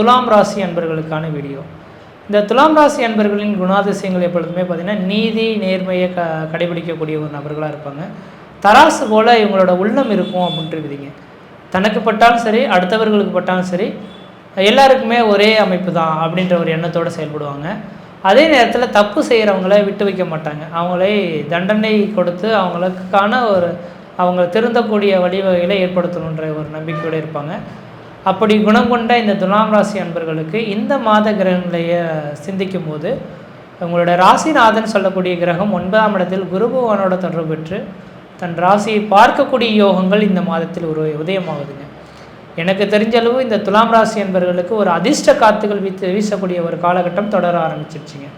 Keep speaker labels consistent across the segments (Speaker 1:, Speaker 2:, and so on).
Speaker 1: துலாம் ராசி அன்பர்களுக்கான வீடியோ. இந்த துலாம் ராசி அன்பர்களின் குணாதிசயங்கள் எப்பொழுதுமே பார்த்திங்கன்னா நீதி நேர்மையை க கடைபிடிக்கக்கூடிய ஒரு நபர்களாக இருப்பாங்க. தராசு போல் இவங்களோட உள்ளம் இருக்கும் அப்படின்ட்டு இருக்குதுங்க தனக்கு பட்டாலும் சரி அடுத்தவர்களுக்கு பட்டாலும் சரி எல்லாருக்குமே ஒரே அமைப்பு தான் அப்படின்ற ஒரு எண்ணத்தோடு செயல்படுவாங்க. அதே நேரத்தில் தப்பு செய்கிறவங்கள விட்டு வைக்க மாட்டாங்க. அவங்களே தண்டனை கொடுத்து அவங்களுக்கான ஒரு அவங்க திருந்தக்கூடிய வழிவகைகளை ஏற்படுத்தணுன்ற ஒரு நம்பிக்கையோடு இருப்பாங்க. அப்படி குணம் கொண்ட இந்த துலாம் ராசி அன்பர்களுக்கு இந்த மாத கிரகங்களைய சிந்திக்கும் போது உங்களோட ராசிநாதன் சொல்லக்கூடிய கிரகம் ஒன்பதாம் இடத்தில் குரு பகவானோட தொடர்பு பெற்று தன் ராசியை பார்க்கக்கூடிய யோகங்கள் இந்த மாதத்தில் ஒரு உதயமாகுதுங்க. எனக்கு தெரிஞ்ச அளவு இந்த துலாம் ராசி என்பவர்களுக்கு ஒரு அதிர்ஷ்ட காத்துகள் வீத்து வீசக்கூடிய ஒரு காலகட்டம் தொடர ஆரம்பிச்சிருச்சுங்க.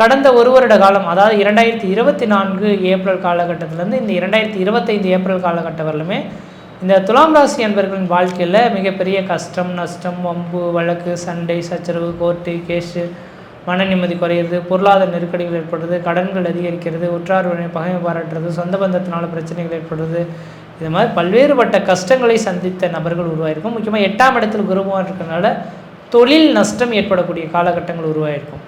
Speaker 1: கடந்த ஒரு வருட காலம் அதாவது இரண்டாயிரத்தி இருபத்தி நான்கு ஏப்ரல் காலகட்டத்திலேருந்து இந்த இரண்டாயிரத்தி இருபத்தைந்து ஏப்ரல் காலகட்டம் வரலுமே இந்த துலாம் ராசி என்பவர்களின் வாழ்க்கையில் மிகப்பெரிய கஷ்டம் நஷ்டம் வம்பு வழக்கு சண்டை சச்சரவு கோர்ட்டு கேஸு மன நிம்மதி குறையிறது பொருளாதார நெருக்கடிகள் ஏற்படுறது கடன்கள் அதிகரிக்கிறது உற்றார் உடனே பகைமை பாராட்டுறது சொந்த பந்தத்தினால பிரச்சனைகள் ஏற்படுறது. இது மாதிரி பல்வேறுபட்ட கஷ்டங்களை சந்தித்த நபர்கள் உருவாயிருக்கும். முக்கியமாக எட்டாம் இடத்தில் குருபவான் இருக்கிறனால தொழில் நஷ்டம் ஏற்படக்கூடிய காலகட்டங்கள் உருவாயிருக்கும்.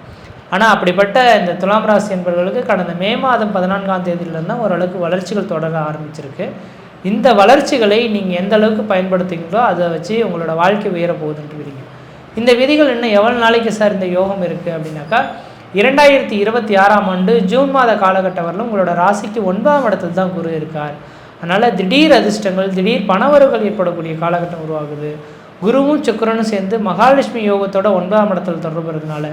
Speaker 1: ஆனால் அப்படிப்பட்ட இந்த துலாம் ராசி என்பவர்களுக்கு கடந்த மே மாதம் பதினான்காம் தேதியிலேருந்து தான் ஓரளவுக்கு வளர்ச்சிகள் தொடர ஆரம்பிச்சிருக்கு. இந்த வளர்ச்சிகளை நீங்கள் எந்த அளவுக்கு பயன்படுத்துகிறீங்களோ அதை வச்சு உங்களோட வாழ்க்கை உயர போகுதுன்ட்டு இந்த விதிகள் இன்னும் எவ்வளோ நாளைக்கு சார் இந்த யோகம் இருக்குது அப்படின்னாக்கா இரண்டாயிரத்தி இருபத்தி ஆறாம் ஆண்டு ஜூன் மாத காலகட்டம் வரலும் உங்களோட ராசிக்கு ஒன்பதாம் இடத்துல தான் குரு இருக்கார். அதனால் திடீர் அதிர்ஷ்டங்கள் திடீர் பணவரவுகள் ஏற்படக்கூடிய காலகட்டம் உருவாகுது. குருவும் சுக்கரனும் சேர்ந்து மகாலட்சுமி யோகத்தோட ஒன்பதாம் இடத்துல தொடர்பு இருக்கிறதுனால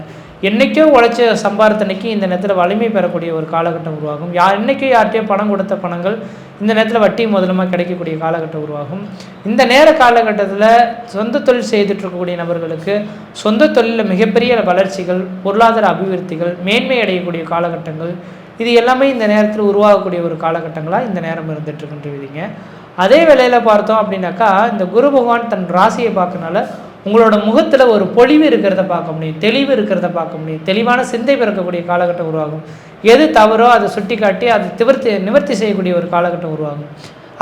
Speaker 1: என்றைக்கோ உழைச்ச சம்பாரத்தனைக்கு இந்த நேரத்தில் வலிமை பெறக்கூடிய ஒரு காலகட்டம் உருவாகும். யார் என்றைக்கோ யார்கிட்டயோ பணம் கொடுத்த பணங்கள் இந்த நேரத்தில் வட்டி முதலமாக கிடைக்கக்கூடிய காலகட்டம் உருவாகும். இந்த நேர காலகட்டத்தில் சொந்த தொழில் செய்துட்டு இருக்கக்கூடிய நபர்களுக்கு சொந்த தொழிலில் மிகப்பெரிய வளர்ச்சிகள் பொருளாதார அபிவிருத்திகள் மேன்மை அடையக்கூடிய காலகட்டங்கள் இது எல்லாமே இந்த நேரத்தில் உருவாகக்கூடிய ஒரு காலகட்டங்களாக இந்த நேரம் இருந்துகிட்ருக்குன்ற விதிங்க அதே வேளையில் பார்த்தோம் அப்படின்னாக்கா இந்த குரு பகவான் தன் ராசியை பார்க்கனால உங்களோட முகத்தில் ஒரு பொழிவு இருக்கிறத பார்க்க முடியும் தெளிவு இருக்கிறத பார்க்க முடியும். தெளிவான சிந்தை பிறக்கக்கூடிய காலகட்டம் உருவாகும். எது தவறோ அதை சுட்டி காட்டி அதை திவர்த்தி நிவர்த்தி செய்யக்கூடிய ஒரு காலகட்டம் உருவாகும்.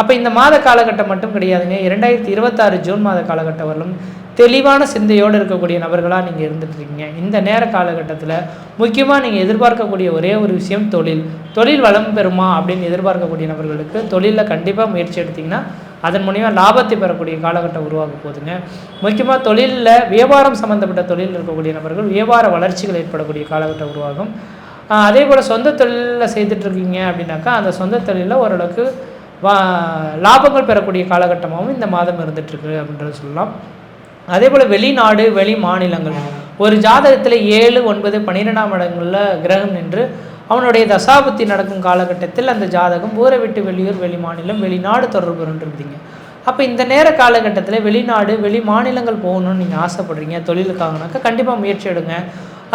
Speaker 1: அப்போ இந்த மாத காலகட்டம் மட்டும் கிடையாதுங்க. இரண்டாயிரத்தி இருபத்தாறு ஜூன் மாத காலகட்டம் வரலும் தெளிவான சிந்தையோடு இருக்கக்கூடிய நபர்களாக நீங்கள் இருந்துட்டுருக்கீங்க இந்த நேர காலகட்டத்தில் முக்கியமாக நீங்கள் எதிர்பார்க்கக்கூடிய ஒரே ஒரு விஷயம் தொழில். தொழில் வளம் பெறுமா அப்படின்னு எதிர்பார்க்கக்கூடிய நபர்களுக்கு தொழிலில் கண்டிப்பாக முயற்சி எடுத்திங்கன்னா அதன் மூலிமா லாபத்தை பெறக்கூடிய காலகட்டம் உருவாக போகுதுங்க. முக்கியமாக தொழிலில் வியாபாரம் சம்மந்தப்பட்ட தொழில் இருக்கக்கூடிய நபர்கள் வியாபார வளர்ச்சிகள் ஏற்படக்கூடிய காலகட்டம் உருவாகும். அதே போல் சொந்த தொழிலில் செய்துட்ருக்கீங்க அப்படின்னாக்கா அந்த சொந்த தொழிலில் ஓரளவுக்கு வா லாபங்கள் பெறக்கூடிய காலகட்டமாகவும் இந்த மாதம் இருந்துகிட்ருக்கு அப்படின்றது சொல்லலாம். அதே போல் வெளிநாடு வெளி மாநிலங்கள் ஒரு ஜாதகத்தில் ஏழு ஒன்பது பன்னிரெண்டாம் இடங்களில் கிரகம் நின்று அவனுடைய தசாபத்தி நடக்கும் காலகட்டத்தில் அந்த ஜாதகம் ஊரை விட்டு வெளியூர் வெளி மாநிலம் வெளிநாடு தொடர்பு இருந்தீங்க அப்போ இந்த நேர காலகட்டத்தில் வெளிநாடு வெளி மாநிலங்கள் போகணும்னு நீங்கள் ஆசைப்படுறீங்க தொழிலுக்காகனாக்கா கண்டிப்பாக முயற்சி எடுங்க.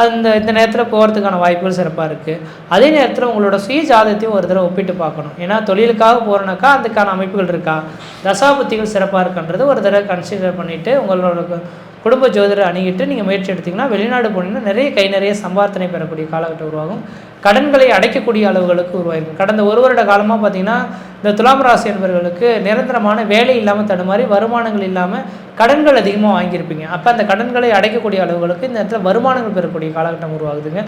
Speaker 1: அந்த இந்த நேரத்தில் போகிறதுக்கான வாய்ப்புகள் சிறப்பாக இருக்குது அதே நேரத்தில் உங்களோட சுய ஜாதகத்தையும் ஒரு தடவை ஒப்பிட்டு பார்க்கணும். ஏன்னா தொழிலுக்காக போகிறனாக்கா அதுக்கான அமைப்புகள் இருக்கா? தசாபுத்திகள் சிறப்பாக இருக்குன்றது ஒரு தடவை கன்சிடர் பண்ணிவிட்டு உங்களோட குடும்ப ஜோதிடர் அணுகிட்டு நீங்கள் முயற்சி எடுத்திங்கன்னா வெளிநாடு போனீங்கன்னா நிறைய கை நிறைய சம்பார்த்தனை பெறக்கூடிய காலகட்டம் உருவாகும். கடன்களை அடைக்கக்கூடிய அளவுகளுக்கு உருவாயிருக்கும் கடந்த ஒரு வருட காலமாக பார்த்தீங்கன்னா இந்த துலாம் ராசி என்பவர்களுக்கு நிரந்தரமான வேலை இல்லாமல் தடுமாறி வருமானங்கள் இல்லாமல் கடன்கள் அதிகமாக வாங்கியிருப்பீங்க. அப்போ அந்த கடன்களை அடைக்கக்கூடிய அளவுகளுக்கு இந்த இடத்துல வருமானங்கள் பெறக்கூடிய காலகட்டம் உருவாகுதுங்க.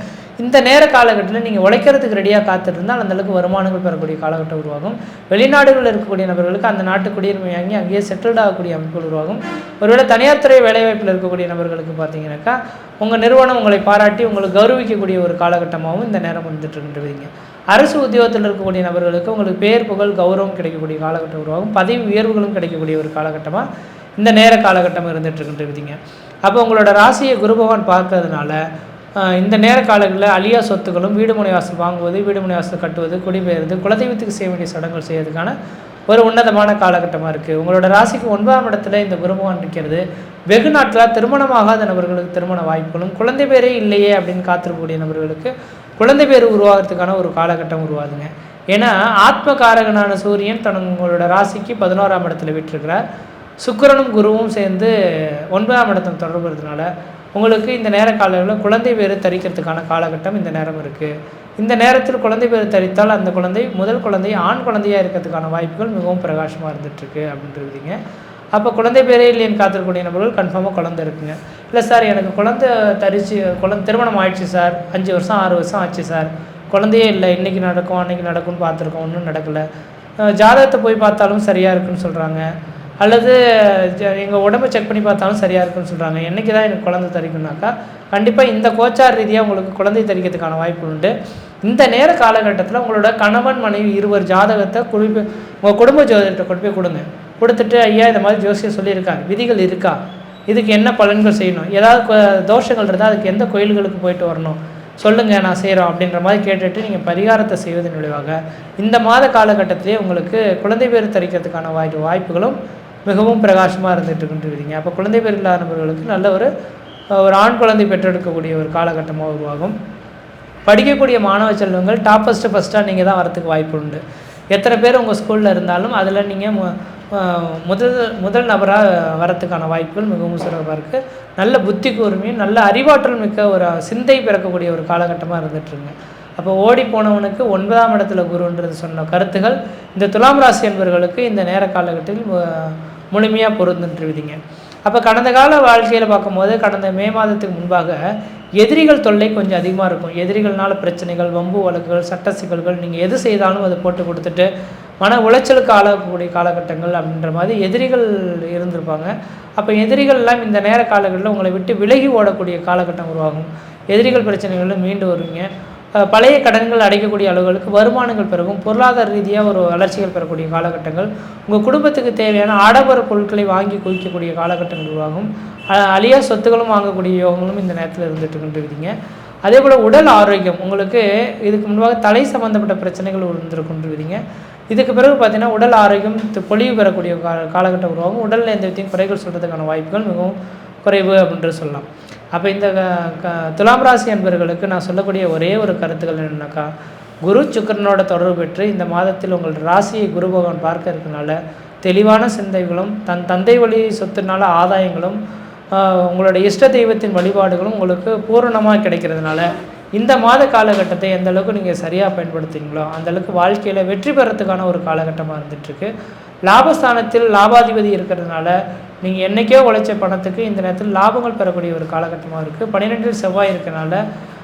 Speaker 1: இந்த நேர காலகட்டத்தில் நீங்கள் உழைக்கிறதுக்கு ரெடியாக காத்திருந்தால் அந்தளவுக்கு வருமானங்கள் பெறக்கூடிய காலகட்டம் உருவாகும். வெளிநாடுகளில் இருக்கக்கூடிய நபர்களுக்கு அந்த நாட்டு குடியுரிமை வாங்கி அங்கேயே செட்டில்ட் ஆகக்கூடிய அமைப்புகள் உருவாகும். ஒருவேளை தனியார் துறை வேலைவாய்ப்பில் இருக்கக்கூடிய நபர்களுக்கு பார்த்தீங்கன்னாக்கா உங்கள் நிறுவனம் உங்களை பாராட்டி உங்களை கௌரவிக்கக்கூடிய ஒரு காலகட்டமாகவும் இந்த நேரம் வந்துட்டு இருக்கின்றதுங்க அரசு உத்தியோகத்தில் இருக்கக்கூடிய நபர்களுக்கு உங்களுக்கு பேர் புகழ் கௌரவம் கிடைக்கக்கூடிய காலகட்டம் உருவாகும். பதவி உயர்வுகளும் கிடைக்கக்கூடிய ஒரு காலகட்டமாக இந்த நேர காலகட்டம் இருந்துகிட்டு இருக்கின்றதுங்க அப்போ உங்களோட ராசியை குரு பகவான் பார்க்கறதுனால இந்த நேர காலங்களில் அழியா சொத்துக்களும் வீடு முனை வாசல் வாங்குவது வீடுமுனை வாசல் கட்டுவது குடிபெயர்ந்து குலதெய்வத்துக்கு செய்ய வேண்டிய சடங்குகள் செய்யறதுக்கான ஒரு உன்னதமான காலகட்டமாக இருக்குது உங்களோட ராசிக்கு ஒன்பதாம் இடத்துல இந்த குருபகவான் இருக்கிறது. வெகு நாட்களாக திருமணமாகாத நபர்களுக்கு திருமண வாய்ப்புகளும் குழந்தை பேரே இல்லையே அப்படின்னு காத்திருக்கக்கூடிய நபர்களுக்கு குழந்தை பேர் உருவாகிறதுக்கான ஒரு காலகட்டம் உருவாதுங்க ஏன்னா ஆத்மகாரகனான சூரியன் தன் உங்களோட ராசிக்கு பதினோராம் இடத்துல விட்டுருக்கிறார். சுக்கரனும் குருவும் சேர்ந்து ஒன்பதாம் இடத்தம் தொடர்புறதுனால உங்களுக்கு இந்த நேர காலங்களில் குழந்தை பேர் தரிக்கிறதுக்கான காலகட்டம் இந்த நேரம் இருக்குது இந்த நேரத்தில் குழந்தை பேர் தரித்தால் அந்த குழந்தை முதல் குழந்தை ஆண் குழந்தையாக இருக்கிறதுக்கான வாய்ப்புகள் மிகவும் பிரகாசமாக இருந்துகிட்ருக்கு அப்படின்றதுங்க அப்போ குழந்தை பேரே இல்லைன்னு காத்திருக்கக்கூடிய நபர்கள் கன்ஃபார்மாக குழந்தை இருக்குங்க. இல்லை சார் எனக்கு குழந்தை தரிச்சு குழந்தை திருமணம் ஆயிடுச்சு சார் அஞ்சு வருஷம் ஆறு வருஷம் ஆச்சு சார் குழந்தையே இல்லை. இன்றைக்கி நடக்கும் அன்றைக்கி நடக்கும்னு பார்த்துருக்கோம். ஒன்றும் நடக்கலை. ஜாதகத்தை போய் பார்த்தாலும் சரியாக இருக்குன்னு சொல்கிறாங்க அல்லது எங்கள் உடம்பை செக் பண்ணி பார்த்தாலும் சரியாக இருக்குன்னு சொல்கிறாங்க என்றைக்கு தான் எனக்கு குழந்தை தரிக்கணும்னாக்கா கண்டிப்பாக இந்த கோச்சார் ரீதியாக உங்களுக்கு குழந்தை தரிக்கிறதுக்கான வாய்ப்பு உண்டு. இந்த நேர காலகட்டத்தில் உங்களோட கணவன் மனைவி இருவர் ஜாதகத்தை குறிப்பு உங்கள் குடும்ப ஜோதிடத்தை கொண்டு போய் கொடுங்க. கொடுத்துட்டு ஐயா இந்த மாதிரி ஜோசியம் சொல்லியிருக்காங்க. விதிகள் இருக்கா? இதுக்கு என்ன பலன்கள் செய்யணும்? ஏதாவது தோஷங்கள் இருந்தால் அதுக்கு எந்த கோயில்களுக்கு போயிட்டு வரணும்? சொல்லுங்கள் நான் செய்கிறோம் அப்படின்ற மாதிரி கேட்டுட்டு நீங்கள் பரிகாரத்தை செய்வதன் விளைவாக இந்த மாத காலகட்டத்திலே உங்களுக்கு குழந்தை பேர் தரிக்கிறதுக்கான வாய்ப்பு வாய்ப்புகளும் மிகவும் பிரகாசமாக இருந்துட்டு கொண்டிருக்கிறீங்க அப்போ குழந்தை பேர் இல்லாத நபர்களுக்கு நல்ல ஒரு ஒரு ஆண் குழந்தை பெற்றெடுக்கக்கூடிய ஒரு காலகட்டமாக உருவாகும். படிக்கக்கூடிய மாணவ செல்வங்கள் டாப்பஸ்ட்டு ஃபஸ்ட்டாக நீங்கள் தான் வரத்துக்கு வாய்ப்பு உண்டு. எத்தனை பேர் உங்கள் ஸ்கூலில் இருந்தாலும் அதில் நீங்கள் முதல் முதல் நபராக வரத்துக்கான வாய்ப்புகள் மிகவும் சிறப்பாக இருக்குது நல்ல புத்தி கூர்மையும் நல்ல அறிவாற்றல் மிக்க ஒரு சிந்தை பிறக்கக்கூடிய ஒரு காலகட்டமாக இருந்துட்டுருங்க. அப்போ ஓடி போனவனுக்கு ஒன்பதாம் இடத்துல குருன்றது சொன்ன கருத்துகள் இந்த துலாம் ராசி என்பவர்களுக்கு இந்த நேர காலகட்டத்தில் முழுமையாக பொருந்துன்றுவிதிங்க அப்போ கடந்த கால வாழ்க்கையில் பார்க்கும்போது கடந்த மே மாதத்துக்கு முன்பாக எதிரிகள் தொல்லை கொஞ்சம் அதிகமாக இருக்கும். எதிரிகள்னால பிரச்சனைகள் வம்பு வழக்குகள் சட்ட சிக்கல்கள் நீங்கள் எது செய்தாலும் அதை போட்டு கொடுத்துட்டு மன உளைச்சலுக்கு ஆளாகக்கூடிய காலகட்டங்கள் அப்படின்ற மாதிரி எதிரிகள் இருந்திருப்பாங்க. அப்போ எதிரிகள்லாம் இந்த நேர காலங்களில் உங்களை விட்டு விலகி ஓடக்கூடிய காலகட்டம் உருவாகும். எதிரிகள் பிரச்சனைகளில் மீண்டு வருவீங்க. பழைய கடன்கள் அடைக்கக்கூடிய அளவுகளுக்கு வருமானங்கள் பெருகும். பொருளாதார ரீதியாக ஒரு வளர்ச்சிகள் பெறக்கூடிய காலகட்டங்கள். உங்கள் குடும்பத்துக்கு தேவையான ஆடம்பர பொருட்களை வாங்கி குவிக்கக்கூடிய காலகட்டங்கள் உருவாகும். அழியா சொத்துக்களும் வாங்கக்கூடிய யோகங்களும் இந்த நேரத்தில் இருந்துட்டு கொண்டிருக்கீங்க. அதே போல் உடல் ஆரோக்கியம் உங்களுக்கு இதுக்கு முன்பாக தலை சம்பந்தப்பட்ட பிரச்சனைகள் இருந்துட்டு கொண்டிருக்கீங்க. இதுக்கு பிறகு பார்த்தீங்கன்னா உடல் ஆரோக்கியம் பொழிவு பொலிவு பெறக்கூடிய கால காலகட்டம் உருவாகும். உடலில் எந்த விதத்தையும் குறைகள் சொல்கிறதுக்கான வாய்ப்புகள் மிகவும் குறைவு அப்படின்ட்டு சொல்லலாம். அப்போ இந்த க- க- துலாம் ராசி என்பவர்களுக்கு நான் சொல்லக்கூடிய ஒரே ஒரு கருத்துக்கள் என்னென்னாக்கா குரு சுக்கிரனோட தொடர்பு பெற்று இந்த மாதத்தில் உங்கள் ராசியை குரு பகவான் பார்க்க இருக்கனால தெளிவான சிந்தைகளும் தன் தந்தை வழி சொத்துனால ஆதாயங்களும் உங்களோட இஷ்ட தெய்வத்தின் வழிபாடுகளும் உங்களுக்கு பூரணமாக கிடைக்கிறதுனால இந்த மாத காலகட்டத்தை எந்த அளவுக்கு நீங்கள் சரியாக பயன்படுத்துங்களோ அந்த அளவுக்கு வாழ்க்கையில் வெற்றி பெறத்துக்கான ஒரு காலகட்டமாக இருந்துகிட்ருக்கு லாபஸ்தானத்தில் லாபாதிபதி இருக்கிறதுனால நீங்கள் என்றைக்கோ உழைச்ச பணத்துக்கு இந்த நேரத்தில் லாபங்கள் பெறக்கூடிய ஒரு காலகட்டமாக இருக்குது பன்னிரெண்டில் செவ்வாய் இருக்கிறனால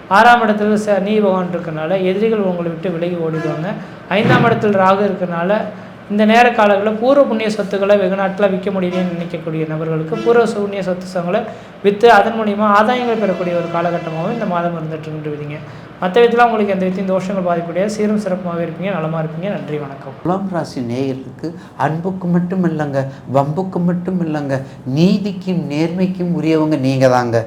Speaker 1: ஆறாம் இடத்துல ச நீ பகவான் இருக்கனால எதிரிகள் உங்களை விட்டு விலகி ஓடிடுவாங்க. ஐந்தாம் இடத்தில் ராகு இருக்கிறனால இந்த நேர காலங்களில் பூர்வ புண்ணிய சொத்துக்களை வெகு விற்க முடியலன்னு நினைக்கக்கூடிய நபர்களுக்கு பூர்வ புண்ணிய சொத்து சங்களை விற்று அதன் மூலிமா ஆதாயங்கள் பெறக்கூடிய ஒரு காலகட்டமாகவும் இந்த மாதம் இருந்துட்டு இருந்துருவீங்க மற்ற விதத்தில் உங்களுக்கு எந்த விதத்தையும் தோஷங்கள் பாதிக்கக்கூடிய சீரும் சிறப்புமாகவே இருப்பீங்க நலமாக இருப்பீங்க நன்றி வணக்கம்.
Speaker 2: துலாம் ராசி நேயர்களுக்கு அன்புக்கு மட்டும் இல்லைங்க வம்புக்கு மட்டும் இல்லைங்க நீதிக்கும் நேர்மைக்கும் உரியவங்க நீங்கள் தாங்க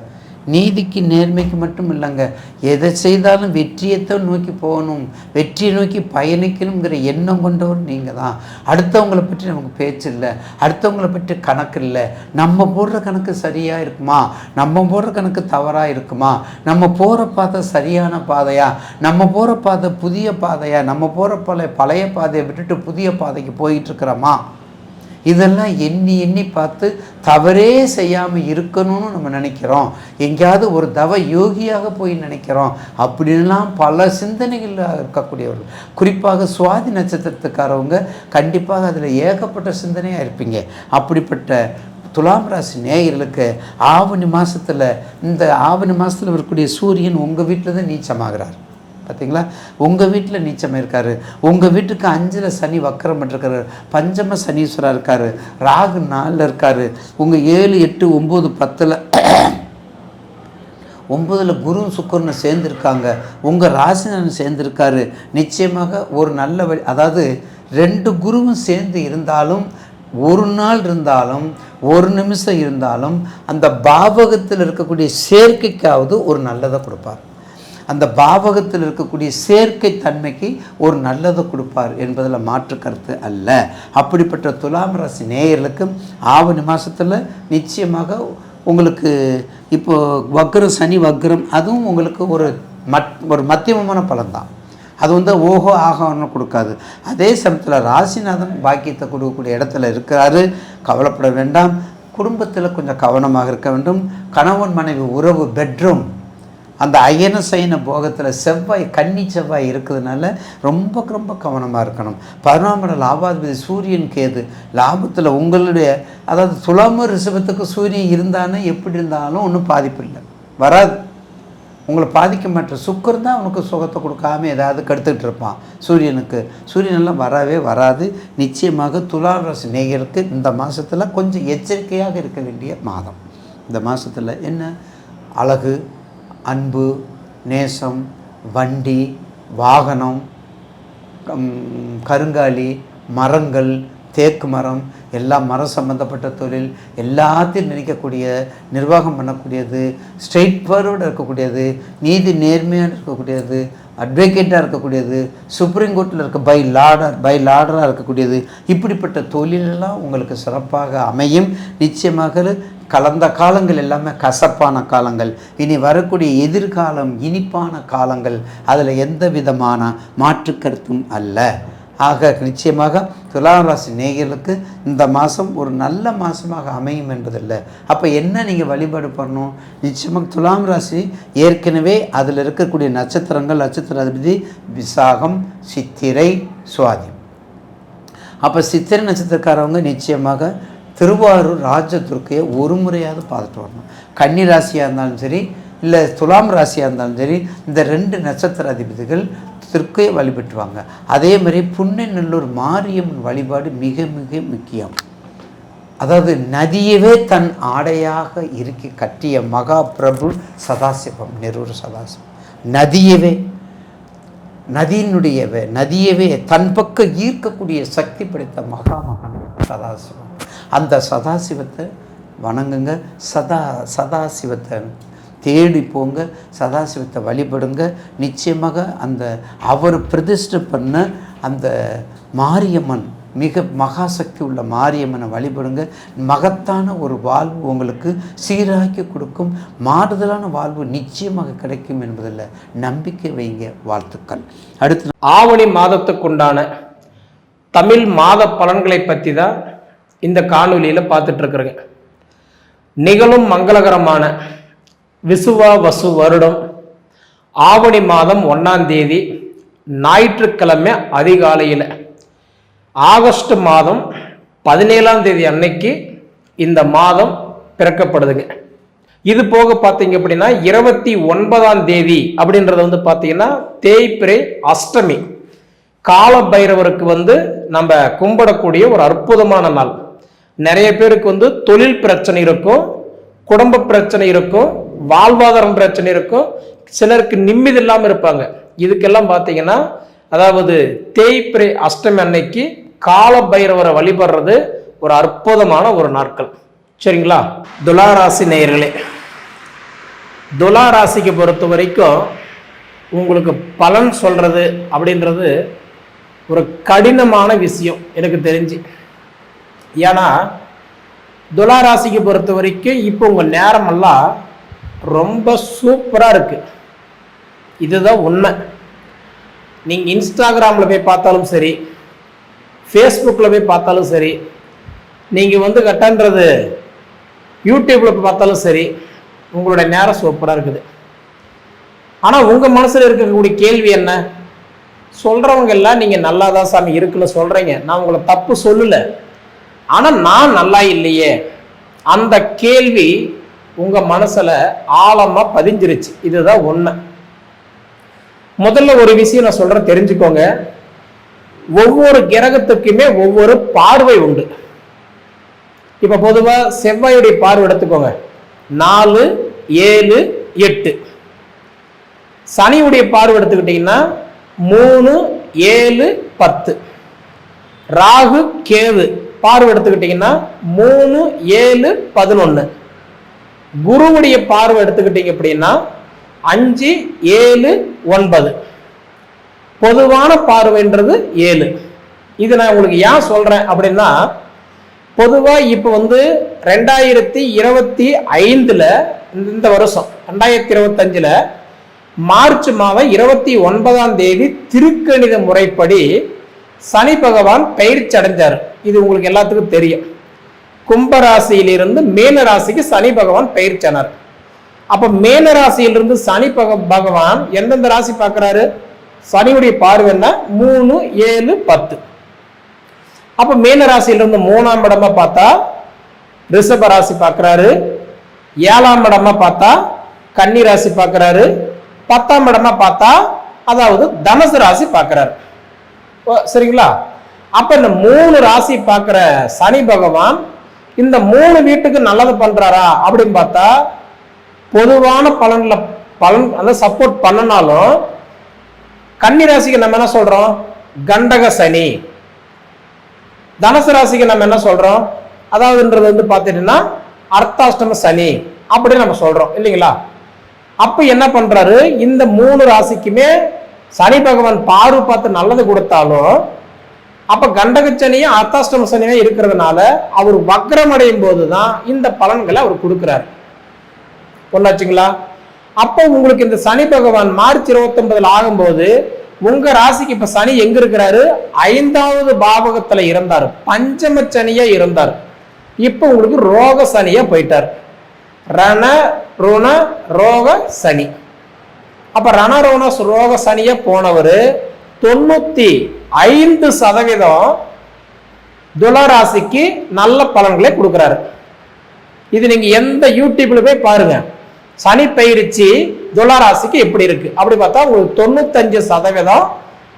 Speaker 2: நீதிக்கு நேர்மைக்கு மட்டும் இல்லைங்க. எதை செய்தாலும் வெற்றியைத்தான் நோக்கி போகணும். வெற்றியை நோக்கி பயணிக்கணுங்கிற எண்ணம் கொண்டவர் நீங்கள் தான் அடுத்தவங்களை பற்றி நமக்கு பேச்சு இல்லை. அடுத்தவங்களை பற்றி கணக்கு இல்லை. நம்ம போடுற கணக்கு சரியாக இருக்குமா? நம்ம போடுற கணக்கு தவறாக இருக்குமா? நம்ம போகிற பாதை சரியான பாதையா? நம்ம போகிற பாதை புதிய பாதையா? நம்ம போகிற பழைய பழைய பாதையை விட்டுட்டு புதிய பாதைக்கு போயிட்டு இருக்கிறோமா? இதெல்லாம் எண்ணி எண்ணி பார்த்து தவறே செய்யாமல் இருக்கணும்னு நம்ம நினைக்கிறோம். எங்கேயாவது ஒரு தவ யோகியாக போய் நினைக்கிறோம். அப்படின்லாம் பல சிந்தனைகள் இருக்கக்கூடியவர்கள். குறிப்பாக சுவாதி நட்சத்திரத்துக்காரவங்க கண்டிப்பாக அதில் ஏகப்பட்ட சிந்தனையாக இருப்பீங்க. அப்படிப்பட்ட துலாம் ராசி நேயர்களுக்கு ஆவணி மாதத்தில் இந்த ஆவணி மாதத்தில் இருக்கக்கூடிய சூரியன் உங்கள் வீட்டில் தான் நீச்சமாகிறார். பார்த்தீங்களா உங்கள் வீட்டில் நீச்சம் இருக்கார். உங்கள் வீட்டுக்கு அஞ்சில் சனி வக்கரம் இருக்காரு பஞ்சம சனீஸ்வரா இருக்கார். ராகு நாலில் இருக்கார். உங்கள் ஏழு எட்டு ஒம்பது பத்தில் ஒம்பதில் குரு சுக்கரனை சேர்ந்துருக்காங்க. உங்கள் ராசினன் சேர்ந்துருக்காரு. நிச்சயமாக ஒரு நல்ல வழி அதாவது ரெண்டு குருவும் சேர்ந்து இருந்தாலும் ஒரு நாள் இருந்தாலும் ஒரு நிமிஷம் இருந்தாலும் அந்த பாவகத்தில் இருக்கக்கூடிய சேர்க்கைக்காவது ஒரு நல்லதை கொடுப்பார். அந்த பாவகத்தில் இருக்கக்கூடிய சேர்க்கை தன்மைக்கு ஒரு நல்லதை கொடுப்பார் என்பதில் மாற்று கருத்து அல்ல. அப்படிப்பட்ட துலாம் ராசி நேயர்களுக்கு ஆவணி மாதத்தில் நிச்சயமாக உங்களுக்கு இப்போ வக்ரம் சனி வக்ரம் அதுவும் உங்களுக்கு ஒரு மட் ஒரு மத்தியமமான பலன்தான். அது வந்து ஓஹோ ஆகோன்னு கொடுக்காது. அதே சமயத்தில் ராசிநாதன் பாக்கியத்தை கொடுக்கக்கூடிய இடத்துல இருக்கிறாரு. கவலைப்பட வேண்டாம். குடும்பத்தில் கொஞ்சம் கவனமாக இருக்க வேண்டும். கணவன் மனைவி உறவு பெட்ரூம் அந்த அயன சயன போகத்தில் செவ்வாய் கன்னி செவ்வாய் இருக்கிறதுனால ரொம்ப ரொம்ப கவனமாக இருக்கணும். பதினொன்றாம் லாபாதிபதி சூரியன் கேது லாபத்தில் உங்களுடைய அதாவது துலாம ரிஷபத்துக்கு சூரியன் இருந்தானே எப்படி இருந்தாலும் ஒன்றும் பாதிப்பு இல்லை. வராது. உங்களை பாதிக்க மாட்ட சுக்கர் தான் உனக்கு சுகத்தை கொடுக்காம ஏதாவது கெடுத்துக்கிட்டு இருப்பான் சூரியனுக்கு. சூரியனெல்லாம் வரவே வராது. நிச்சயமாக துலாம் ராசி நேயருக்கு இந்த மாதத்தில் கொஞ்சம் எச்சரிக்கையாக இருக்க வேண்டிய மாதம். இந்த மாதத்தில் என்ன? அழகு அன்பு நேசம் வண்டி வாகனம் கருங்காலி மரங்கள் தேக்கு மரம் எல்லா மரம் சம்மந்தப்பட்ட தொழில் எல்லாத்தையும் நினைக்கக்கூடிய நிர்வாகம் பண்ணக்கூடியது ஸ்ட்ரெயிட் ஃபார்வர்டு இருக்கக்கூடியது நீதி நேர்மையாக இருக்கக்கூடியது அட்வொகேட்டாக இருக்கக்கூடியது சுப்ரீம் கோர்ட்டில் இருக்க பை லார்டர் பை லார்டராக இருக்கக்கூடியது இப்படிப்பட்ட தொழிலெல்லாம் உங்களுக்கு சிறப்பாக அமையும். நிச்சயமாக கலந்த காலங்கள் எல்லாமே கசப்பான காலங்கள். இனி வரக்கூடிய எதிர்காலம் இனிப்பான காலங்கள். அதில் எந்த விதமான மாற்று கருத்தும் அல்ல. ஆக நிச்சயமாக துலாம் ராசி நேயர்களுக்கு இந்த மாதம் ஒரு நல்ல மாதமாக அமையும் என்பதில்லை. அப்போ என்ன நீங்கள் வழிபாடு பண்ணணும்? நிச்சயமாக துலாம் ராசி ஏற்கனவே அதில் இருக்கக்கூடிய நட்சத்திரங்கள் நட்சத்திர அதிபதி விசாகம் சித்திரை சுவாதி அப்போ சித்திரை நட்சத்திரக்காரவங்க நிச்சயமாக திருவாரூர் ராஜதுர்க்கையை ஒரு முறையாவது பார்த்துட்டு வரணும். கன்னி ராசியாக இருந்தாலும் சரி இல்லை துலாம் ராசியாக இருந்தாலும் சரி இந்த ரெண்டு நட்சத்திர அதிபதிகள் திருக்கையை வழிபட்டுவாங்க அதே மாதிரி புன்னைநல்லூர் மாரியம்மன் வழிபாடு மிக மிக முக்கியம். அதாவது நதியவே தன் ஆடையாக இருக்கி கட்டிய மகா பிரபு சதாசிவம் நெரூர் சதாசிவம். நதியவே நதியினுடையவே நதியவே தன் பக்கம் ஈர்க்கக்கூடிய சக்தி படைத்த மகா மகன் சதாசிவம். அந்த சதாசிவத்தை வணங்குங்க. சதா சதாசிவத்தை தேடி போங்க சதாசிவத்தை வழிபடுங்க. நிச்சயமாக அந்த அவர் பிரதிஷ்டை பண்ண அந்த மாரியம்மன் மிக மகாசக்தி உள்ள மாரியம்மனை வழிபடுங்க. மகத்தான ஒரு வாழ்வு உங்களுக்கு சீராக்கி கொடுக்கும். மாறுதலான வாழ்வு நிச்சயமாக கிடைக்கும் என்பதில் நம்பிக்கை வைங்க வாழ்த்துக்கள். அடுத்து
Speaker 3: ஆவணி மாதத்துக்குண்டான தமிழ் மாத பலன்களை பற்றி தான் இந்த காணொலியில் பார்த்துட்ருக்குறேங்க நிகழும் மங்களகரமான விசுவா வசு வருடம். ஆவணி மாதம் ஒன்றாம் தேதி ஞாயிற்றுக்கிழமை அதிகாலையில். ஆகஸ்ட் மாதம் பதினேழாம் தேதி அன்னைக்கு இந்த மாதம் பிறக்கப்படுதுங்க. இது போக பார்த்தீங்க அப்படின்னா இருபத்தி ஒன்பதாம் தேதி அப்படின்றது வந்து பார்த்தீங்கன்னா தேய்பிரை அஷ்டமி. கால பைரவருக்கு வந்து நம்ம கும்பிடக்கூடிய ஒரு அற்புதமான நாள். நிறைய பேருக்கு வந்து தொழில் பிரச்சனை இருக்கும் குடும்ப பிரச்சனை இருக்கும் வாழ்வாதாரம் பிரச்சனை இருக்கும். சிலருக்கு நிம்மதி இல்லாமல் இருப்பாங்க. இதுக்கெல்லாம் பார்த்தீங்கன்னா அதாவது தேய்பிரை அஷ்டமி அன்னைக்கு கால பைரவரை வழிபடுறது ஒரு அற்புதமான ஒரு நாட்கள். சரிங்களா? துலாராசி நேயர்களே துலா ராசிக்கு பொறுத்த வரைக்கும் உங்களுக்கு பலன் சொல்கிறது அப்படின்றது ஒரு கடினமான விஷயம் எனக்கு தெரிஞ்சு. ஏன்னா துலா ராசிக்கு பொறுத்த வரைக்கும் இப்போ உங்கள் நேரமெல்லாம் ரொம்ப சூப்பராக இருக்குது இதுதான் உண்மை. நீங்கள் இன்ஸ்டாகிராமில் போய் பார்த்தாலும் சரி ஃபேஸ்புக்கில் போய் பார்த்தாலும் சரி நீங்கள் வந்து கட்டன்றது யூடியூப்பில் போய் பார்த்தாலும் சரி உங்களுடைய நேரம் சூப்பராக இருக்குது. ஆனால் உங்கள் மனசில் இருக்கக்கூடிய கேள்வி என்ன? சொல்கிறவங்க எல்லாம் நீங்கள் நல்லா தான் சாமி இருக்குன்னு சொல்கிறீங்க நான் உங்களை தப்பு சொல்லலை. ஆனால் நான் நல்லா இல்லையே. அந்த கேள்வி உங்கள் மனசில் ஆழமாக பதிஞ்சிருச்சு. இதுதான் உண்மை. முதல்ல ஒரு விஷயம் நான் சொல்கிறேன் தெரிஞ்சுக்கோங்க. ஒவ்வொரு கிரகத்துக்குமே ஒவ்வொரு பார்வை உண்டு. இப்போ பொதுவாக செவ்வாயுடைய பார்வை எடுத்துக்கோங்க. நாலு ஏழு எட்டு. சனியுடைய பார்வை எடுத்துக்கிட்டிங்கன்னா மூணு ஏழு பத்து. ராகு கேது. பார்வை எடுத்துக்கிட்டிங்கன்னா மூணு ஏழு பதினொன்று குருவுடைய பார்வை எடுத்துக்கிட்டீங்க அப்படின்னா அஞ்சு ஏழு ஒன்பது. பொதுவான பார்வைன்றது ஏழு. இது நான் உங்களுக்கு ஏன் சொல்றேன் அப்படின்னா பொதுவா இப்போ வந்து ரெண்டாயிரத்தி இருபத்தி ஐந்துல இந்த வருஷம் ரெண்டாயிரத்தி இருபத்தஞ்சில் மார்ச் மாதம் இருபத்தி ஒன்பதாம் தேதி திருக்கணித முறைப்படி சனி பகவான் பயிற்சி அடைஞ்சார். இது உங்களுக்கு எல்லாத்துக்கும் தெரியும். கும்பராசியிலிருந்து மீன ராசிக்கு சனி பகவான் பயிற்சியானார் அப்ப மேன ராசியிலிருந்து சனி பக பகவான் எந்தெந்த ராசி பார்க்கறாரு? சனியுடைய பார்வைன்னா மூணு ஏழு பத்து. அப்ப மீன ராசியிலிருந்து மூணாம் இடமா பார்த்தா ரிஷப ராசி பார்க்கிறாரு. ஏழாம் இடமா பார்த்தா கன்னி ராசி பார்க்கறாரு. பத்தாம் இடமா பார்த்தா அதாவது தனுசு ராசி பார்க்கறாரு. ஓ, சரிங்களா? அப்ப இந்த மூணு ராசி பார்க்கிற சனி பகவான் இந்த மூணு வீட்டுக்கு நல்லது பண்றாரா அப்படின்னு பார்த்தா பொதுவான பலன்ல பலன் அந்த சப்போர்ட் பண்ணனாலும் கன்னி ராசிக்கு நம்ம என்ன சொல்றோம்? கண்டக சனி. தனுசு ராசிக்கு நம்ம என்ன சொல்றோம்? அதாவதுன்றது வந்து பார்த்துட்டீங்கன்னா அர்த்தாஷ்டம சனி அப்படின்னு நம்ம சொல்றோம் இல்லைங்களா? அப்ப என்ன பண்றாரு? இந்த மூணு ராசிக்குமே சனி பகவான் பார்வை பார்த்து நல்லது கொடுத்தாலும் அப்ப கண்டக சனியும் அர்த்தாஷ்டம சனியும் இருக்கிறதுனால அவர் வக்ரம் அடையும் போதுதான் இந்த பலன்களை அவர் கொடுக்கிறார். பொண்ணாச்சுங்களா அப்போ உங்களுக்கு இந்த சனி பகவான் மார்ச் 29 ஆகும்போது உங்க ராசிக்கு இப்ப சனி எங்க இருக்கிறாரு? ஐந்தாவது பாவகத்துல இருந்தார். பஞ்சம சனியா இருந்தார். இப்போ உங்களுக்கு ரோக சனியா போயிட்டார். ரண ருண ரோக சனி. அப்ப ரண ரோண ரோக சனியா போனவர் தொண்ணூத்தி ஐந்து சதவீதம் துளராசிக்கு நல்ல பலன்களை கொடுக்குறாரு. இது நீங்க எந்த யூடியூப்ல போய் பாருங்க. சனி பயிற்சி துளராசிக்கு எப்படி இருக்கு? அப்படி பார்த்தா உங்களுக்கு தொண்ணூத்தஞ்சு சதவீதம்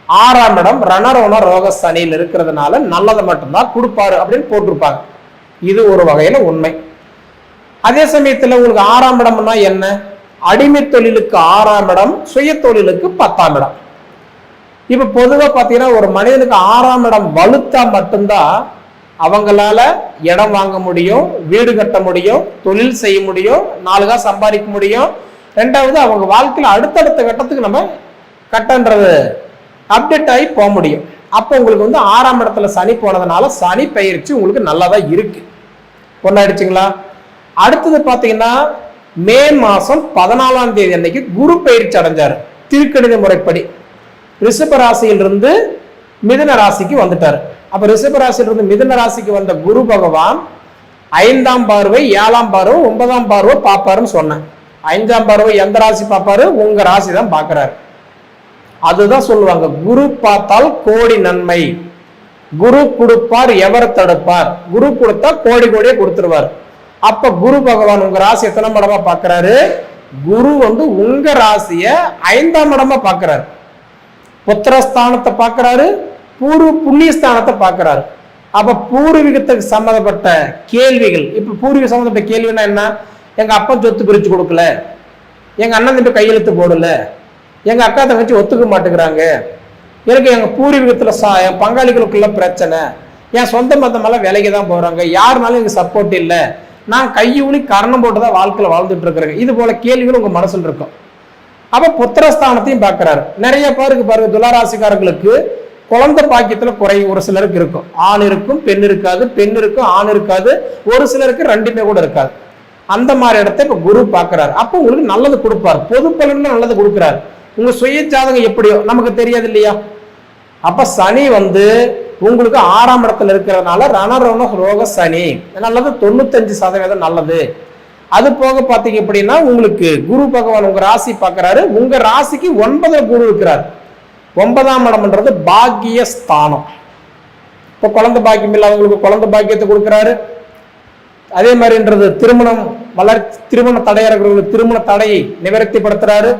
Speaker 3: ஆறாம் இடம் ரணரோண ரோக சனியில் இருக்கிறதுனால நல்லதை மட்டும்தான் கொடுப்பாரு அப்படின்னு போட்டிருப்பாங்க. இது ஒரு வகையில உண்மை. அதே சமயத்தில் உங்களுக்கு ஆறாம் இடம்னா என்ன? அடிமை தொழிலுக்கு ஆறாம் இடம் சுய தொழிலுக்கு பத்தாம் இடம். இப்ப பொதுவாக பார்த்தீங்கன்னா ஒரு மனிதனுக்கு ஆறாம் இடம் வலுத்தா மட்டும்தான் அவங்களால இடம் வாங்க முடியும் வீடு கட்ட முடியும் தொழில் செய்ய முடியும் நாலுகா சம்பாதிக்க முடியும். ரெண்டாவது அவங்க வாழ்க்கையில் அடுத்தடுத்த கட்டத்துக்கு நம்ம கட்டன்றது. அப்டேட் ஆகி போக முடியும். அப்போ உங்களுக்கு வந்து ஆறாம் இடத்துல சனி போனதுனால சனி பயிற்சி உங்களுக்கு நல்லா தான் இருக்கு. கொண்டாடிச்சுங்களா அடுத்தது பார்த்தீங்கன்னா மே மாதம் பதினாலாம் தேதி அன்னைக்கு குரு பயிற்சி அடைஞ்சார். திருக்கணித முறைப்படி. ரிஷப ராசியிலிருந்து மிதுன ராசிக்கு வந்துட்டார். அப்போ ரிஷப ராசியிலிருந்து மிதன ராசிக்கு வந்த குரு பகவான் ஐந்தாம் பார்வை ஏழாம் பார்வை ஒன்பதாம் பார்வை பார்ப்பாருன்னு சொன்னேன். ஐந்தாம் பார்வை எந்த ராசி பார்ப்பாரு? உங்க ராசி தான் பார்க்கறாரு. அதுதான் சொல்லுவாங்க குரு பார்த்தால் கோடி நன்மை. குரு கொடுப்பார் எவர் தடுப்பார்? குரு கொடுத்தா கோடி கோடியே கொடுத்துருவார். அப்ப குரு பகவான் உங்க ராசி எத்தனை மடமா பாக்குறாரு குரு வந்து உங்க ராசிய ஐந்தாம் மடமா பார்க்கறாரு. புத்திரஸ்தானத்தை பார்க்குறாரு பூர்வ புண்ணியஸ்தானத்தை பார்க்குறாரு. அப்ப பூர்வீகத்துக்கு சம்மந்தப்பட்ட கேள்விகள் இப்ப பூர்வீக சம்மந்தப்பட்ட கேள்வினா என்ன? எங்க அப்பா சொத்து பிரிச்சு கொடுக்கல. எங்க அண்ணன் தம்பி கையெழுத்து போடல. எங்க அக்கா தங்கச்சி ஒத்துக்க மாட்டேங்கிறாங்க. எனக்கு எங்க பூர்வீகத்துல சா என் பங்காளிகளுக்குள்ள பிரச்சனை. என் சொந்த மதமெல்லாம் வேலைக்கு தான் போறாங்க. யாருனாலும் எனக்கு சப்போர்ட் இல்லை. நான் கையூலி கரணம் போட்டு தான் வாழ்க்கையில் வாழ்ந்துட்டு இருக்கிறேங்க. இது போல கேள்விகள் உங்க மனசுல இருக்கும். அப்ப புத்திரஸ்தானத்தையும் பார்க்கிறாரு. நிறைய பேருக்கு பாருங்க துளாராசிக்காரர்களுக்கு குழந்தை பாக்கியத்துல குறை ஒரு சிலருக்கு இருக்கும். ஆண் இருக்கும் பெண் இருக்காது பெண் இருக்கும் ஆண் இருக்காது. ஒரு சிலருக்கு ரெண்டுமே கூட இருக்காது. அந்த மாதிரி இடத்த இப்ப குரு பாக்குறாரு அப்போ உங்களுக்கு நல்லது கொடுப்பாரு. பொது பலன்ல நல்லது கொடுக்குறாரு. உங்க சுய ஜாதகம் எப்படியோ நமக்கு தெரியாது இல்லையா? அப்ப சனி வந்து உங்களுக்கு ஆறாம் இடத்துல இருக்கிறதுனால ரணரோண ரோக சனி. நல்லது தொண்ணூத்தஞ்சு சதவீதம் நல்லது. அது போக பார்த்தீங்க அப்படின்னா உங்களுக்கு குரு பகவான் உங்க ராசி பார்க்கறாரு. உங்க ராசிக்கு ஒன்பதில் குரு இருக்கிறார். ஒன்பதாம் இடம்ன்றது பாக்கிய ஸ்தானம். இப்போ குழந்தை பாக்கியம் இல்லாதவங்களுக்கு குழந்தை பாக்கியத்தை கொடுக்குறாரு. அதே மாதிரின்றது திருமணம் வளர் திருமண தடையறவர்களுக்கு திருமண தடையை நிவர்த்திப்படுத்துறாரு.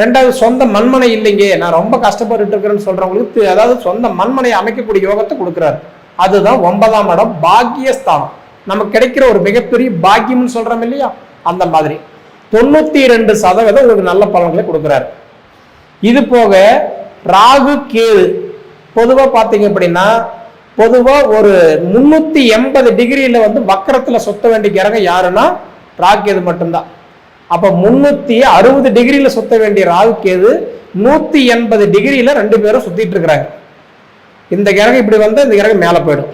Speaker 3: ரெண்டாவது சொந்த மண்மனை இல்லைங்க. நான் ரொம்ப கஷ்டப்பட்டுட்டு இருக்கிறேன்னு சொல்றவங்களுக்கு அதாவது சொந்த மண்மனை அமைக்கக்கூடிய யோகத்தை கொடுக்குறாரு. அதுதான் ஒன்பதாம் இடம் பாக்கியஸ்தானம் நமக்கு கிடைக்கிற ஒரு மிகப்பெரிய பாக்கியம்னு சொல்றோம் இல்லையா? அந்த மாதிரி. தொண்ணூத்தி ரெண்டு சதவீதம் உங்களுக்கு நல்ல பலன்களை கொடுக்குறாரு. இது போக ராகு கேது. பொதுவா பாத்தீங்க அப்படின்னா பொதுவா ஒரு முன்னூத்தி எண்பது டிகிரியில வந்து வக்கரத்துல சுத்த வேண்டிய கிரகம் யாருன்னா ராகு கேது மட்டும்தான். அப்ப முன்னூத்தி அறுபது டிகிரியில சுத்த வேண்டிய ராகு கேது நூத்தி எண்பது டிகிரியில ரெண்டு பேரும் சுத்திட்டு இருக்கிறாங்க. இந்த கிரகம் இப்படி வந்து இந்த கிரகம் மேல போயிடும்.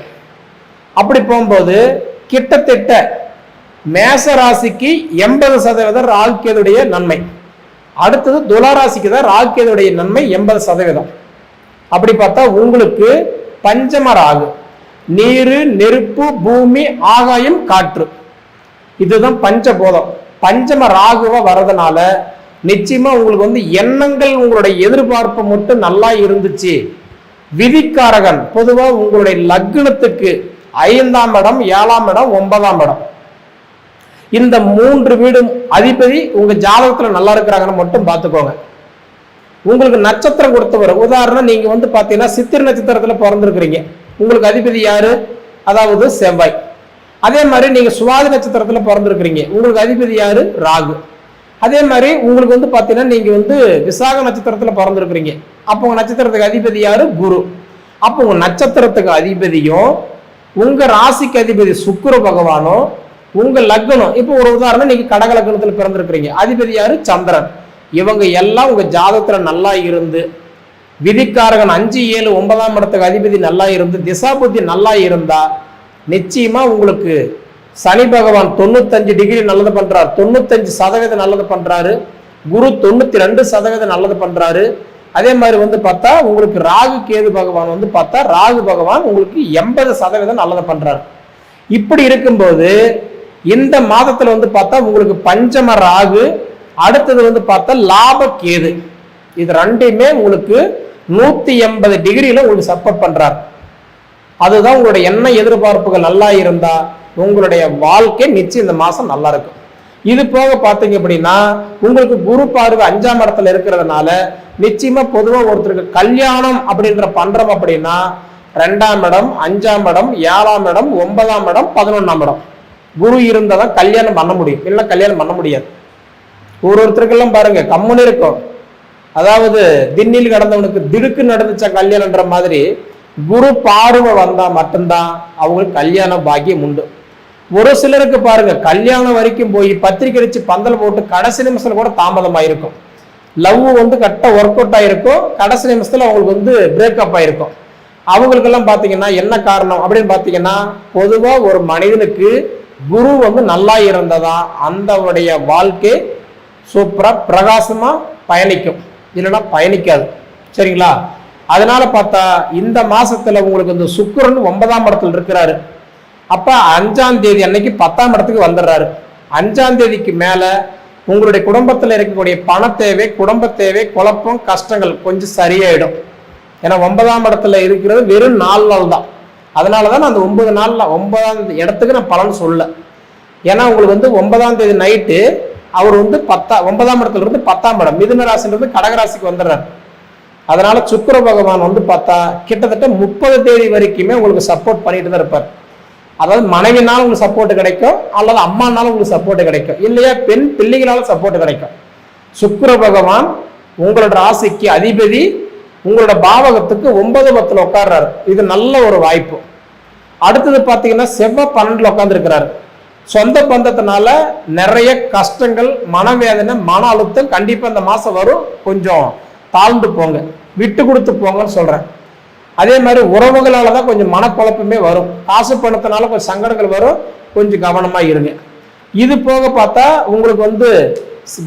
Speaker 3: அப்படி போகும்போது கிட்டத்தட்ட மேச ராசிக்கு எண்பது சதவீதம் ராகுகேதுடைய நன்மை. அடுத்தது துலா ராசிக்கு தான் ராகுகேதுடைய நன்மை எண்பது சதவீதம். அப்படி பார்த்தா உங்களுக்கு பஞ்சம ராகு. நீரு நெருப்பு பூமி ஆகாயம் காற்று. இதுதான் பஞ்சபோதம். பஞ்சம ராகுவா வர்றதுனால நிச்சயமா உங்களுக்கு வந்து எண்ணங்கள் உங்களுடைய எதிர்பார்ப்பு மட்டும் நல்லா இருந்துச்சு. விதிக்காரகன் பொதுவா உங்களுடைய லக்னத்துக்கு ஐந்தாம் இடம் ஏழாம் இடம் ஒன்பதாம் இடம். இந்த மூன்று வீடும் அதிபதி உங்க ஜாதகத்துல நல்லா இருக்கிறாங்கன்னு மட்டும் பார்த்துக்கோங்க. உங்களுக்கு நட்சத்திரம் கொடுத்தவர் உதாரணம் நீங்க வந்து பாத்தீங்கன்னா சித்திர நட்சத்திரத்துல பிறந்திருக்கிறீங்க. உங்களுக்கு அதிபதி யாரு? அதாவது செவ்வாய். அதே மாதிரி நீங்க சுவாதி நட்சத்திரத்துல பிறந்திருக்கிறீங்க. உங்களுக்கு அதிபதி யாரு? ராகு. அதே மாதிரி உங்களுக்கு வந்து பாத்தீங்கன்னா நீங்க வந்து விசாக நட்சத்திரத்துல பிறந்திருக்கிறீங்க. அப்போ உங்க நட்சத்திரத்துக்கு அதிபதி யாரு? குரு. அப்போ உங்க நட்சத்திரத்துக்கு அதிபதியும் உங்க ராசிக்கு அதிபதி சுக்கர பகவானோ உங்க லக்னம் இப்போ ஒரு உதாரணம் நீங்க கடக லக்னத்தில் பிறந்திருக்கிறீங்க. அதிபதி யாரு? சந்திரன். இவங்க எல்லாம் உங்க ஜாதகத்துல நல்லா இருந்து விதிக்காரகன் அஞ்சு ஏழு ஒன்பதாம் இடத்துக்கு அதிபதி நல்லா இருந்து திசாபுத்தி நல்லா இருந்தா நிச்சயமா உங்களுக்கு சனி பகவான் தொண்ணூத்தஞ்சு டிகிரி நல்லது பண்றாரு. தொண்ணூத்தஞ்சு சதவீதம் நல்லது பண்றாரு. குரு தொண்ணூத்தி ரெண்டு சதவீதம் நல்லது பண்றாரு. அதே மாதிரி வந்து பார்த்தா உங்களுக்கு ராகு கேது பகவான் வந்து பார்த்தா ராகு பகவான் உங்களுக்கு எண்பது சதவீதம் நல்லதை பண்றாரு. இப்படி இருக்கும்போது இந்த மாதத்துல வந்து பார்த்தா உங்களுக்கு பஞ்சம ராகு அடுத்தது வந்து பார்த்தா லாப கேது. இது ரெண்டையுமே உங்களுக்கு நூத்தி எண்பது டிகிரியில உங்களுக்கு சப்போர்ட் பண்றாரு. அதுதான் உங்களுடைய எண்ண எதிர்பார்ப்புகள் நல்லா இருந்தா உங்களுடைய வாழ்க்கை நிச்சயம் இந்த மாசம் நல்லா இருக்கும். இது போக பார்த்தீங்க அப்படின்னா உங்களுக்கு குரு பார்வை அஞ்சாம் இடத்துல இருக்கிறதுனால நிச்சயமா பொதுவாக ஒருத்தருக்கு கல்யாணம் அப்படின்ற பண்றோம் அப்படின்னா ரெண்டாம் இடம் அஞ்சாம் இடம் ஏழாம் இடம் ஒன்பதாம் இடம் பதினொன்னாம் இடம். குரு இருந்தால் தான் கல்யாணம் பண்ண முடியும். இல்லை கல்யாணம் பண்ண முடியாது. ஒரு ஒருத்தருக்கெல்லாம் பாருங்க கம்முன்னு இருக்கும். அதாவது திண்ணில் கடந்தவனுக்கு திடுக்கு நடந்துச்ச கல்யாணம்ன்ற மாதிரி குரு பார்வை வந்தா மட்டும்தான் அவங்களுக்கு கல்யாணம் பாக்கியம் உண்டு. ஒரு சிலருக்கு பாருங்க கல்யாணம் வரைக்கும் போய் பத்திரிக்கை அடிச்சு பந்தல் போட்டு கடைசி நிமிஷத்துல கூட தாமதமாயிருக்கும் லவ் வந்து கரெக்டாக ஒர்க் அவுட் ஆயிருக்கும். கடைசி நிமிஷத்துல அவங்களுக்கு வந்து பிரேக்கப் ஆயிருக்கும். அவங்களுக்கெல்லாம் பாத்தீங்கன்னா என்ன காரணம் அப்படின்னு பாத்தீங்கன்னா பொதுவா ஒரு மனிதனுக்கு குரு வந்து நல்லா இருந்ததா அந்தவுடைய வாழ்க்கை சூப்பரா பிரகாசமா பயணிக்கும். இல்லைன்னா பயணிக்காது. சரிங்களா? அதனால பார்த்தா இந்த மாசத்துல உங்களுக்கு இந்த சுக்கரன் ஒன்பதாம் இடத்துல இருக்கிறாரு. அப்ப அஞ்சாம் தேதி அன்னைக்கு பத்தாம் இடத்துக்கு வந்துடுறாரு. அஞ்சாம் தேதிக்கு மேல உங்களுடைய குடும்பத்துல இருக்கக்கூடிய பண தேவை குடும்ப தேவை குழப்பம் கஷ்டங்கள் கொஞ்சம் சரியாயிடும். ஏன்னா ஒன்பதாம் இடத்துல இருக்கிறது வெறும் நாலு நாள் தான். அதனால தான் நான் அந்த ஒன்பது நாள்ல ஒன்பதாம் இடத்துக்கு நான் பலன் சொல்ல. ஏன்னா உங்களுக்கு வந்து ஒன்பதாம் தேதி நைட்டு அவர் வந்து பத்தா ஒன்பதாம் இடத்துல இருந்து பத்தாம் இடம். மிதுன ராசிலிருந்து கடகராசிக்கு வந்துடுறாரு. அதனால சுக்கர பகவான் வந்து பார்த்தா கிட்டத்தட்ட முப்பது தேதி வரைக்குமே உங்களுக்கு சப்போர்ட் பண்ணிட்டு தான் இருப்பார். அதாவது மனைவினாலும் உங்களுக்கு சப்போர்ட் கிடைக்கும் அல்லது அம்மானாலும் உங்களுக்கு சப்போர்ட் கிடைக்கும். இல்லையா? பெண் பிள்ளைகளாலும் சப்போர்ட் கிடைக்கும். சுக்கர பகவான் உங்களோட ராசிக்கு அதிபதி உங்களோட பாவகத்துக்கு ஒன்பது பத்தில் உட்கார்றாரு. இது நல்ல ஒரு வாய்ப்பு. அடுத்தது பார்த்தீங்கன்னா செவ்வாய் பன்னெண்டில் உட்காந்துருக்கிறாரு சொந்த பந்தத்தினால நிறைய கஷ்டங்கள் மனவேதனை மன அழுத்தம் கண்டிப்பாக இந்த மாதம் வரும். கொஞ்சம் தாழ்ந்து போங்க. விட்டு கொடுத்து போங்கன்னு சொல்கிறேன் அதே மாதிரி உறவுகளால் தான் கொஞ்சம் மனக்குழப்பமே வரும். காசு பணத்தினால கொஞ்சம் சங்கடங்கள் வரும். கொஞ்சம் கவனமாக இருங்க. இது போக பார்த்தா உங்களுக்கு வந்து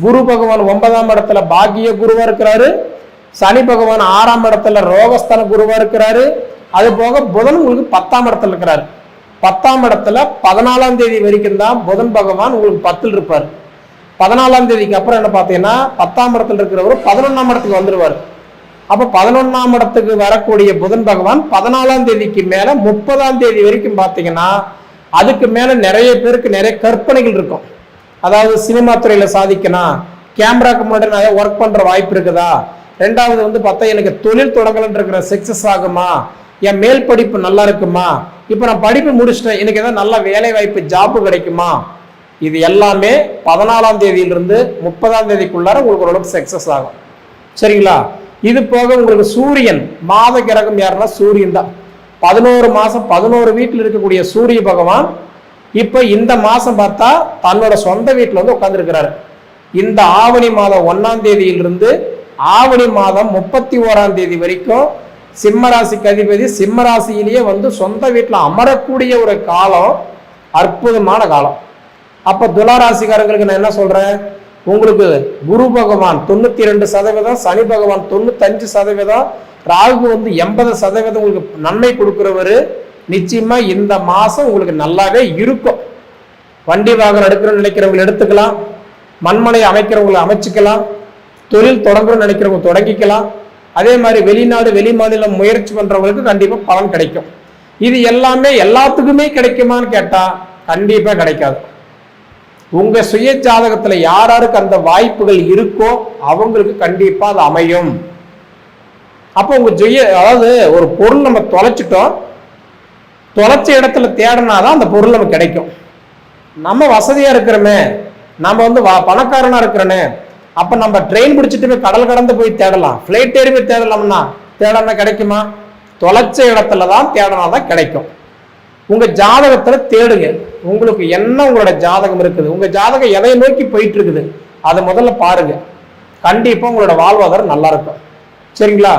Speaker 3: குரு பகவான் ஒன்பதாம் இடத்துல பாக்கிய குருவா இருக்கிறாரு. சனி பகவான் ஆறாம் இடத்துல ரோகஸ்தன குருவா இருக்கிறாரு. அது போக புதன் உங்களுக்கு பத்தாம் இடத்துல இருக்கிறாரு. பத்தாம் இடத்துல பதினாலாம் தேதி வரைக்கும் தான் புதன் பகவான் உங்களுக்கு பத்தில் இருப்பார். பதினாலாம் தேதிக்கு அப்புறம் என்ன பார்த்தீங்கன்னா பத்தாம் இடத்துல இருக்கிறவர் பதினொன்றாம் இடத்துக்கு வந்துடுவார் அப்போ பதினொன்னாம் இடத்துக்கு வரக்கூடிய புதன் பகவான் பதினாலாம் தேதிக்கு மேல முப்பதாம் தேதி வரைக்கும் பார்த்தீங்கன்னா அதுக்கு மேல நிறைய பேருக்கு நிறைய கற்பனைகள் இருக்கும். அதாவது சினிமா துறையில சாதிக்கணும். கேமராக்கு முன்னாடி நிறைய ஒர்க் பண்ற வாய்ப்பு இருக்குதா? ரெண்டாவது வந்து பார்த்தா எனக்கு தொழில் தொடங்கலன்னு இருக்கிற சக்சஸ் ஆகுமா? என் மேல் படிப்பு நல்லா இருக்குமா? இப்போ நான் படிப்பு முடிச்சிட்டேன். எனக்கு ஏதாவது நல்ல வேலை வாய்ப்பு ஜாப்பு கிடைக்குமா? இது எல்லாமே பதினாலாம் தேதியிலிருந்து முப்பதாம் தேதிக்குள்ளார உங்களுக்கு ஓரளவுக்கு சக்சஸ் ஆகும். சரிங்களா? இது போக உங்களுக்கு சூரியன் மாத கிரகம் யாருன்னா சூரியன் தான். பதினோரு மாசம் பதினோரு வீட்டில் இருக்கக்கூடிய சூரிய பகவான் இப்போ இந்த மாசம் பார்த்தா தன்னோட சொந்த வீட்டில் வந்து உட்காந்துருக்கிறாரு இந்த ஆவணி மாதம் ஒன்னாம் தேதியிலிருந்து ஆவணி மாதம் முப்பத்தி ஓராம் தேதி வரைக்கும் சிம்மராசிக்கு அதிபதி சிம்மராசியிலேயே வந்து சொந்த வீட்டில் அமரக்கூடிய ஒரு காலம் அற்புதமான காலம். அப்போ துலா ராசிக்காரங்களுக்கு நான் என்ன சொல்கிறேன் உங்களுக்கு குரு பகவான் தொண்ணூத்தி ரெண்டு சதவீதம் சனி பகவான் தொண்ணூத்தஞ்சு சதவீதம் ராகு வந்து எண்பது சதவீதம் உங்களுக்கு நன்மை கொடுக்குறவர். நிச்சயமா இந்த மாசம் உங்களுக்கு நல்லாவே இருக்கும். வண்டி வாகனம் எடுக்கணும்னு நினைக்கிறவங்களை எடுத்துக்கலாம். மண்மனை அமைக்கிறவங்களை அமைச்சிக்கலாம். தொழில் தொடங்கணும்னு நினைக்கிறவங்க தொடங்கிக்கலாம். அதே மாதிரி வெளிநாடு வெளி மாநிலம் முயற்சி பண்றவங்களுக்கு கண்டிப்பா பலன் கிடைக்கும். இது எல்லாமே எல்லாத்துக்குமே கிடைக்குமான்னு கேட்டா கண்டிப்பா கிடைக்காது. உங்க சுய ஜாதகத்துல யார் யாருக்கு அந்த வாய்ப்புகள் இருக்கோ அவங்களுக்கு கண்டிப்பா அது அமையும். அப்போ உங்க ஜெய அதாவது ஒரு பொருள் நம்ம தொலைச்சிட்டோம். தொலைச்ச இடத்துல தேடினாதான் அந்த பொருள் நமக்கு கிடைக்கும். நம்ம வசதியா இருக்கிறோமே நம்ம வந்து வ- பணக்காரனா இருக்கிறனே அப்ப நம்ம ட்ரெயின் பிடிச்சிட்டு போய் கடல் கடந்து போய் தேடலாம். ஃபிளைட் ஏறி போய் தேடலாம்னா தேடனா கிடைக்குமா? தொலைச்ச இடத்துல தான் தேடினாதான் கிடைக்கும். உங்க ஜாதகத்துல தேடுங்க. உங்களுக்கு என்ன உங்களோட ஜாதகம் இருக்குது? உங்க ஜாதகம் எதை நோக்கி போயிட்டு இருக்குது அதை முதல்ல பாருங்க. கண்டிப்பா உங்களோட வாழ்வாதாரம் நல்லா இருக்கும். சரிங்களா?